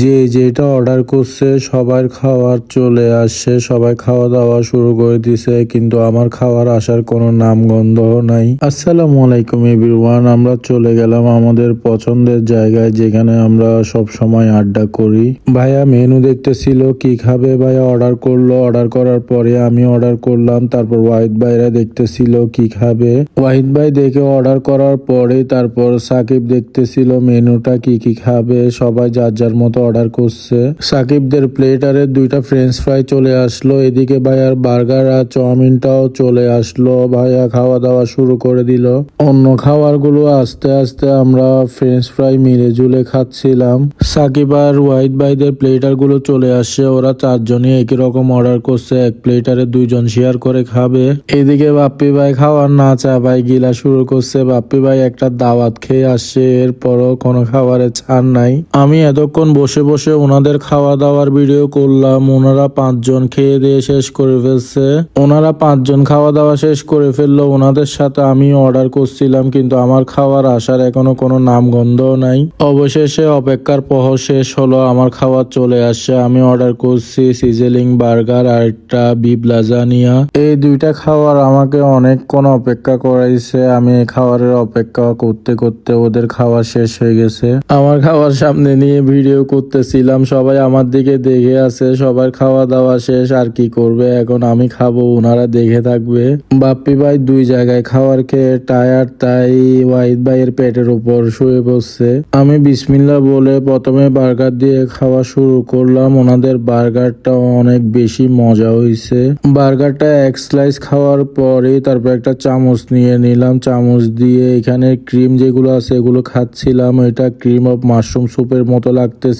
যে যেটা অর্ডার করছে সবার খাওয়ার চলে আসছে, সবাই খাওয়া দাওয়া শুরু করে দিছে, কিন্তু আমার খাওয়ার আসার কোনো নাম গন্ধ নাই। আসসালামু আলাইকুম এভরিওয়ান আমরা চলে গেলাম আমাদের পছন্দের জায়গায় যেখানে আমরা সব সময় আড্ডা করি। ভাইয়া মেনু দেখতেছিল, কি খাবে ভাইয়া? অর্ডার করল অর্ডার করার পরে আমি অর্ডার করলাম, তারপর ওয়াহিদ ভাইরা দেখতেছিল কি খাবে। ওয়াহিদ ভাই দেখে অর্ডার করার পরে তারপর সাকিব দেখতেছিল মেনুটা কি কি খাবে, সবাই যার যার মতো অর্ডার করছে। সাকিবদের প্লেটারে দুইটা ফ্রেঞ্চ ফ্রাই চলে আসলো। এদিকে ভাইয়ার বার্গার আর চাউমিনটাও চলে আসলো। ভাইয়া খাওয়া দাওয়া শুরু করে দিল। অন্য খাবারগুলো আস্তে আস্তে আমরা ফ্রেঞ্চ ফ্রাই মিলে জুলে খাচ্ছিলাম। সাকিব আর ওয়াহিদ ভাইদের প্লেটারগুলো চলে আসছে ওরা চারজনই একই রকম অর্ডার করছে। এক প্লেটারে দুইজন শেয়ার করে খাবে। এদিকে বাপ্পি ভাই খাওয়ার না চা ভাই গিলা শুরু করছে। বাপ্পি ভাই একটা দাওয়াত খেয়ে আসছে এরপরও কোনো খাবারের ছাড় নাই। আমি এতক্ষণ বসে বসে ওনাদের খাওয়া দাওয়ার ভিডিও করলাম। ওনারা পাঁচজন খেয়ে দিয়ে শেষ করে ফেলছে। ওনারা পাঁচজন খাওয়া দাওয়া শেষ করে ফেলল। ওনাদের সাথে আমি অর্ডার করছিলাম, কিন্তু আমার খাওয়ার আসার এখনও কোনো নাম গন্ধও নাই। অবশেষে অপেক্ষার প্রহর শেষ হলো, আমার খাবার চলে আসছে। আমি অর্ডার করছি সিজেলিং বার্গার আর একটা বিপ লাজানিয়া এই দুইটা খাবার আমাকে অনেকক্ষণ অপেক্ষা করাইছে। আমি এই খাবারের অপেক্ষা করতে করতে ওদের খাওয়া শেষ হয়ে গেছে। আমার খাওয়ার সামনে নিয়ে ভিডিও করতেছিলাম, সবাই আমার দিকে দেখে আছে, সবার খাওয়া দাওয়া শেষ, আর কি করবে? এখন আমি খাব ওনারা দেখে থাকবে। বাপ্পি ভাই দুই জায়গায় খাওয়ার খেয়ে টায়ার তাই ওয়াহিদ ভাইয়ের পেটের উপর শুয়ে বসছে আমি বিসমিল্লা বলে প্রথমে বার্গার দিয়ে খাওয়া শুরু করলাম, ওনাদের বার্গারটা অনেক বেশি মজা হয়েছে বার্গারটা এক স্লাইস খাওয়ার পরে তারপর একটা চামচ নিয়ে নিলাম, চামচ দিয়ে এখানে ক্রিম যেগুলো আছে, এগুলো খাচ্ছিলাম। এটা ক্রিম অফ মাশরুম স্যুপের মতো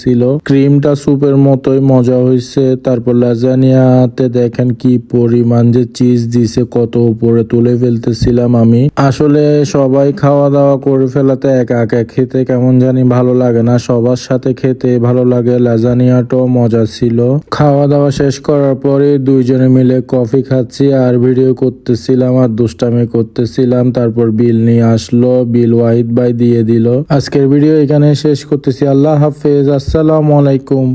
লাগতেছিল ক্রিমটা স্যুপের মতোই মজা হয়েছে তারপর লাজানিয়াতে দেখেন কি পরিমাণ যে চিজ দিছে, কত উপরে তুলে ফেলতেছিলাম আমি। আসলে সবাই খাওয়া দাওয়া করে ফেলাতে একা একা খেতে কেমন জানি ভালো লাগে না। সবার সাথে খেতে ভালো লাগে, লাজানিয়াটাও মজা ছিল। খাওয়া দাওয়া শেষ করার পরে দুইজনে মিলে কফি খাচ্ছি আর ভিডিও করতেছিলাম আর দুষ্টামি করতেছিলাম। তারপর বিল নিয়ে আসলো, বিল ওয়াহিদ ভাই দিয়ে দিল। আজকের ভিডিও এখানে শেষ করতেছি। আল্লাহ হাফেজ আসসালামু আলাইকুম।